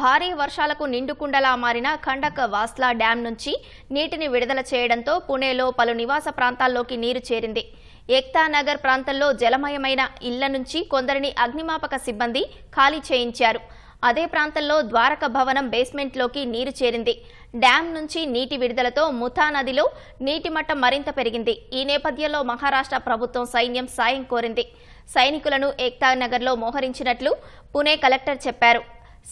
భారీ వర్షాలకు నిండుకుండలా మారిన ఖండక్ వాస్లా డ్యాం నుంచి నీటిని విడుదల చేయడంతో పుణేలో పలు నివాస ప్రాంతాల్లోకి నీరు చేరింది. ఎక్తానగర్ ప్రాంతంలో జలమయమైన ఇళ్ళ నుంచి కొందరిని అగ్నిమాపక సిబ్బంది ఖాళీ చేయించారు. అదే ప్రాంతంలో ద్వారక భవనం బేస్మెంట్లోకి నీరు చేరింది. డ్యాం నుంచి నీటి విడుదలతో ముథా నదిలో నీటి మట్టం మరింత పెరిగింది. ఈ నేపథ్యంలో మహారాష్ట్ర ప్రభుత్వం సైన్యం సాయం కోరింది. సైనికులను ఏక్తా నగర్లో మోహరించినట్లు పుణే కలెక్టర్ చెప్పారు.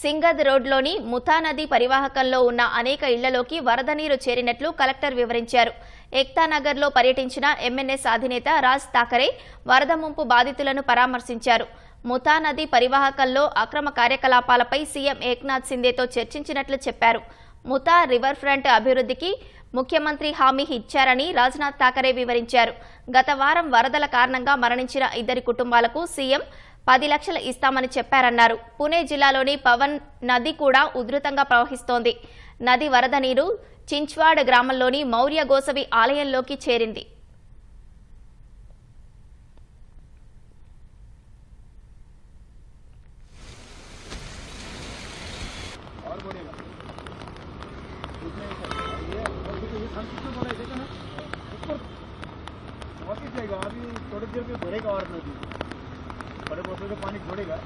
సింగద్ రోడ్లోని ముతానది పరివాహకంలో ఉన్న అనేక ఇళ్ళలోకి వరద నీరు చేరినట్లు కలెక్టర్ వివరించారు. ఎక్తానగర్లో పర్యటించిన ఎంఎన్ఎస్ అధినేత రాజ్ థాకరే వరద ముంపు బాధితులను పరామర్శించారు. ముతానది పరివాహకంలో అక్రమ కార్యకలాపాలపై సీఎం ఏక్నాథ్ సిందేతో చర్చించినట్లు చెప్పారు. ముతా రివర్ ఫ్రంట్ అభివృద్ధికి ముఖ్యమంత్రి హామీ ఇచ్చారని రాజ్నాథ్ థాకరే వివరించారు. గత వారం వరదల కారణంగా మరణించిన ఇద్దరి కుటుంబాలకు సీఎం పది లక్షలు ఇస్తామని చెప్పారన్నారు పుణే జిల్లాలోని పవన్ నది కూడా ఉధృతంగా ప్రవహిస్తోంది నది వరద నీరు చించ్వాడ్ గ్రామంలోని మౌర్య గోసవి ఆలయంలోకి చేరింది और बढ़ेगा ये ये संस्कृत में बोला देखा ना ऊपर वापिस जाएगा अभी थोड़ी देर में भरेगा और नदी बड़े पौधों से पानी छोड़ेगा।